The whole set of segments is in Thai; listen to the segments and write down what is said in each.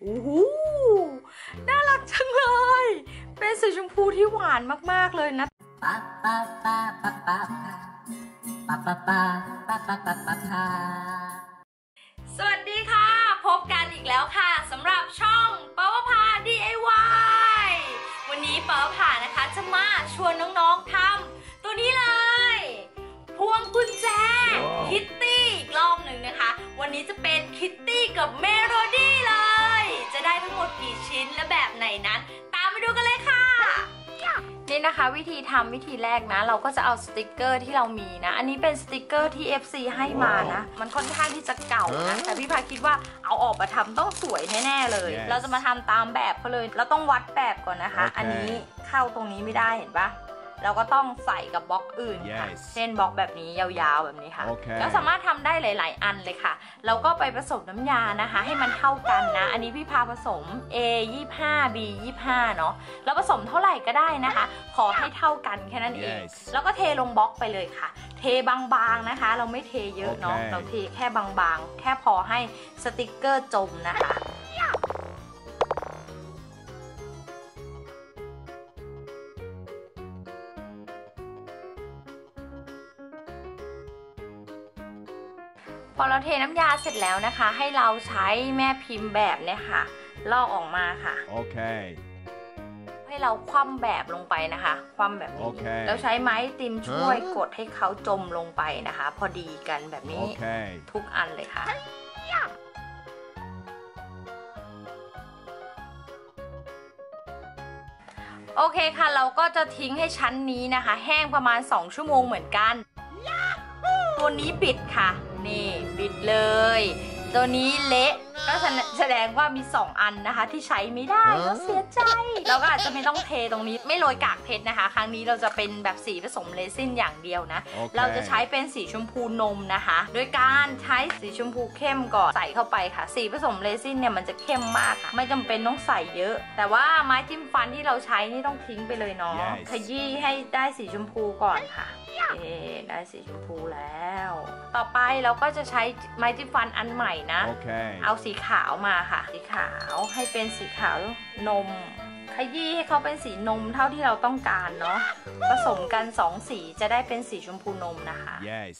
โอ้โหน่ารักจังเลย เป็นสีชมพูที่หวานมากๆเลยนะ pa pa pa pa pa pa pa pa pa pa pa pa pa สวัสดีค่ะ พบกันอีกแล้วค่ะสำหรับช่องปาวพา DIY วันนี้ปาวพานะคะจะมาชวนน้อง ดูกันเลยค่ะ นี่นะคะวิธีทำวิธีแรกนะ เราก็จะเอาสติกเกอร์ที่เรามีนะ อันนี้เป็นสติกเกอร์ที่ FC ให้มานะ มันค่อนข้างที่จะเก่านะ แต่พี่พาคิดว่าเอาออกมาทำต้องสวยแน่ๆเลย Yes เราจะมาทำตามแบบเขาเลย เราต้องวัดแบบก่อนนะคะโอเคอันนี้เข้าตรงนี้ไม่ได้เห็นปะ เราก็ต้องใส่กับบล็อกอื่นค่ะ Yes เช่นบล็อกแบบนี้ยาวๆแบบนี้ค่ะโอเคแล้วสามารถทำได้หลาย ๆ อันเลยค่ะ เราก็ไปผสมน้ำยานะคะ ให้มันเท่ากันนะ อันนี้พี่พาผสม A 25 B 25เนาะแล้วผสมเท่าไหร่ก็ได้นะคะ ขอให้เท่ากันแค่นั้นเอง Yes แล้วก็เทลงบล็อกไปเลยค่ะ เทบางๆนะคะ เราไม่เทเยอะเนาะโอเคเราเทแค่บางๆ แค่พอให้สติกเกอร์จมนะคะ พอเราเทน้ำยาเสร็จแล้วนะคะ ให้เราใช้แม่พิมพ์แบบเนี่ยค่ะ ลอกออกมาค่ะ Okay. ให้เราคว่ำแบบลงไปนะคะ คว่ำแบบนี้โอเคแล้วใช้ไม้ติมช่วยกดให้เขาจมลงไปนะคะ พอดีกันแบบนี้ Okay. ทุกอันเลยค่ะ โอเคค่ะ เราก็จะทิ้งให้ชั้นนี้นะคะ แห้งประมาณ 2 ชั่วโมงเหมือนกัน ตัวนี้ปิดค่ะ นี่ปิดเลย ตัวนี้เละก็แสดงว่ามี 2 อันนะคะ ที่ใช้ไม่ได้ก็เสียใจเราก็อาจจะไม่ต้องเทตรงนี้ไม่โรยกากเพชรนะคะ ครั้งนี้เราจะเป็นแบบสีผสมเรซินอย่างเดียวนะโอเคเราจะใช้เป็นสีชมพูนมนะคะ โดยการใช้สีชมพูเข้มก่อนใส่เข้าไปค่ะ สีผสมเรซินเนี่ยมันจะเข้มมากค่ะ ไม่จำเป็นต้องใส่เยอะ แต่ว่าไม้จิ้มฟันที่เราใช้นี่ต้องทิ้งไปเลยเนาะ Yes ขยี้ให้ได้สีชมพูก่อนค่ะเอ๊ ได้สีชมพูแล้ว ต่อไปเราก็จะใช้ไม้จิ้มฟันอันใหม่นะ Okay. เอาสีขาวมาค่ะ สีขาวให้เป็นสีขาวนม ขยี้ให้เขาเป็นสีนมเท่าที่เราต้องการเนาะผสมกันสองสีจะได้เป็นสีชมพูนมนะคะ Yes.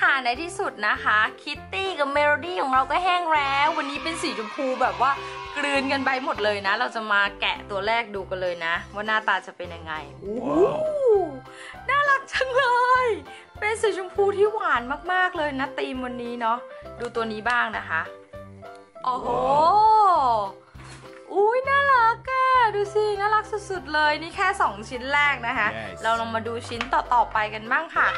ค่ะในที่สุดนะคะ คิตตี้กับเมโลดี้ของเราก็แห้งแล้ว วันนี้เป็นสีชมพูแบบว่ากลืนกันไปหมดเลยนะ เราจะมาแกะตัวแรกดูกันเลยนะ ว่าหน้าตาจะเป็นยังไงโอ้โหน่ารักจังเลย เป็นสีชมพูที่หวานมากๆเลยนะธีมวันนี้เนาะดูตัวนี้บ้างนะคะโอ้โหอุ้ยน่ารักอะดูสิน่ารักสุดๆเลยนี่แค่ 2 ชิ้นแรกนะคะ Yes เราลองมาดูชิ้นต่อๆไปกันบ้างค่ะ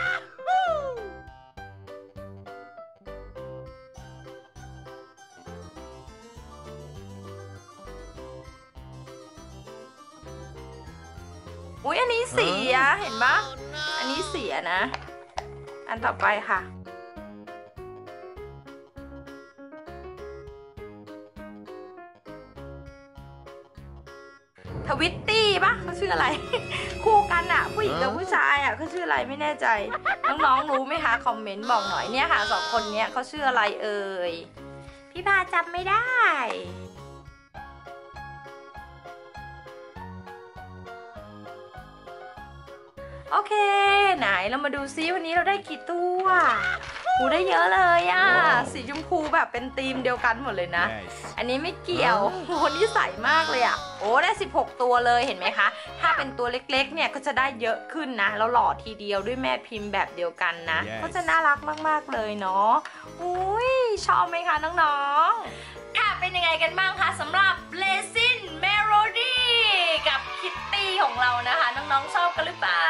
อุ้ยอันนี้เสียเห็นปะอันนี้เสียนะ อันต่อไปค่ะทวิตตี้ปะเขาชื่ออะไร คู่กันอะผู้หญิงกับผู้ชายอะเขาชื่ออะไรไม่แน่ใจ น้องๆรู้ไหมคะคอมเมนต์บอกหน่อยเนี่ยค่ะสองคนเนี้ยเขาชื่ออะไรเอ่ยพี่พาจำไม่ได้ โอเค ไหนเรามาดูซิวันนี้เราได้กี่ตัวหูได้เยอะเลยอะว้าวสีชมพูแบบเป็นธีมเดียวกันหมดเลยนะ Yes. อันนี้ไม่เกี่ยวโหนี่ใสมากเลยอะโอ้ได้ 16 ตัวเลยเห็นไหมคะ ถ้าเป็นตัวเล็กๆ เนี่ยก็จะได้เยอะขึ้นนะ แล้วหล่อทีเดียวด้วยแม่พิมพ์แบบเดียวกันนะ Yes ก็จะน่ารักมากๆเลยเนาะอุ้ยชอบไหมคะน้องๆ ค่ะเป็นยังไงกันบ้างคะสำหรับเลซิ ของเรานะคะ น้องๆชอบกันหรือเปล่า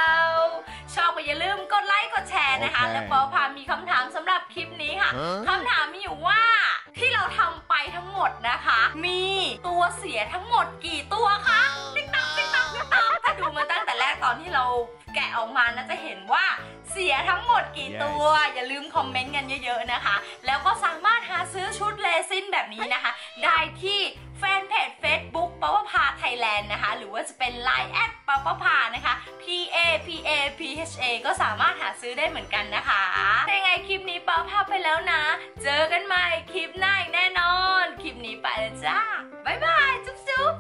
ชอบก็อย่าลืมกดไลค์กดแชร์นะคะโอเคและปอพามีคำถามสำหรับคลิปนี้ค่ะ Huh? คำถามมีอยู่ว่าที่เราทำไปทั้งหมดนะคะ มีตัวเสียทั้งหมดกี่ตัวคะติ๊กต๊อกติ๊กต๊อกติ๊กต๊อกถ้าดูมาตั้งแต่แรกตอนที่เราแกะออกมานะจะเห็นว่าเสียทั้งหมดกี่ตัว อย่าลืมคอมเมนต์กันเยอะๆนะคะ แล้วก็สามารถหาซื้อชุดเลซินแบบนี้นะคะ ได้ที่แฟน นะคะ หรือว่าจะเป็น Line แอดปาปาพานะคะ P A P A P H A ก็สามารถหาซื้อได้เหมือนกันนะคะยังไงคลิปนี้ปาพาไปแล้วนะ เจอกันใหม่คลิปหน้าแน่นอน คลิปนี้ไปแล้วจ้าบ๊ายบายจุ๊บจุ๊บ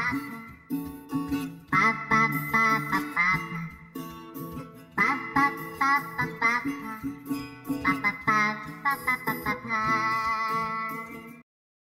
Bye. บ pa pa pa pa